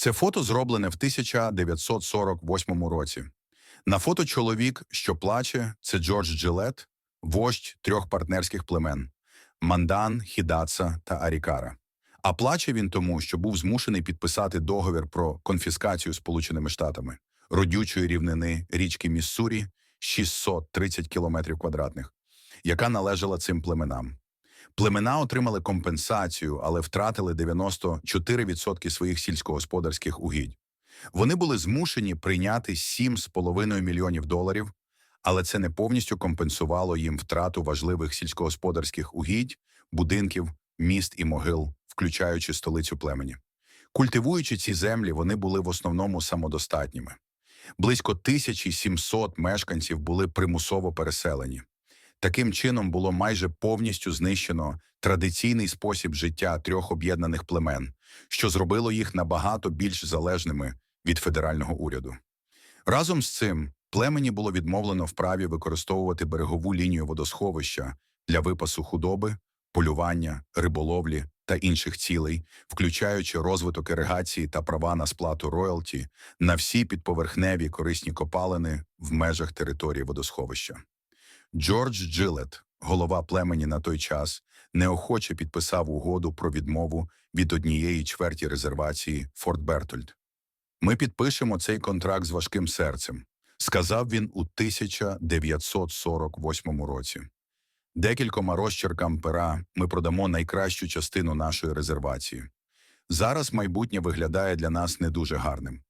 Це фото зроблене в 1948 році. На фото чоловік, що плаче, це Джордж Джилет, вождь трьох партнерських племен – Мандан, Хідаца та Арікара. А плаче він тому, що був змушений підписати договір про конфіскацію Сполученими Штатами родючої рівнини річки Міссурі 630 кілометрів квадратних, яка належала цим племенам. Племена отримали компенсацію, але втратили 94% своїх сільськогосподарських угідь. Вони були змушені прийняти 7,5 мільйонів доларів, але це не повністю компенсувало їм втрату важливих сільськогосподарських угідь, будинків, міст і могил, включаючи столицю племені. Культивуючи ці землі, вони були в основному самодостатніми. Близько 1700 мешканців були примусово переселені. Таким чином було майже повністю знищено традиційний спосіб життя трьох об'єднаних племен, що зробило їх набагато більш залежними від федерального уряду. Разом з цим племені було відмовлено в праві використовувати берегову лінію водосховища для випасу худоби, полювання, риболовлі та інших цілей, включаючи розвиток іригації та права на сплату роялті на всі підповерхневі корисні копалини в межах території водосховища. Джордж Джилет, голова племені на той час, неохоче підписав угоду про відмову від однієї чверті резервації Форт Бертольд. Ми підпишемо цей контракт з важким серцем, сказав він у 1948 році. Декількома розчеркам пера ми продамо найкращу частину нашої резервації. Зараз майбутнє виглядає для нас не дуже гарним.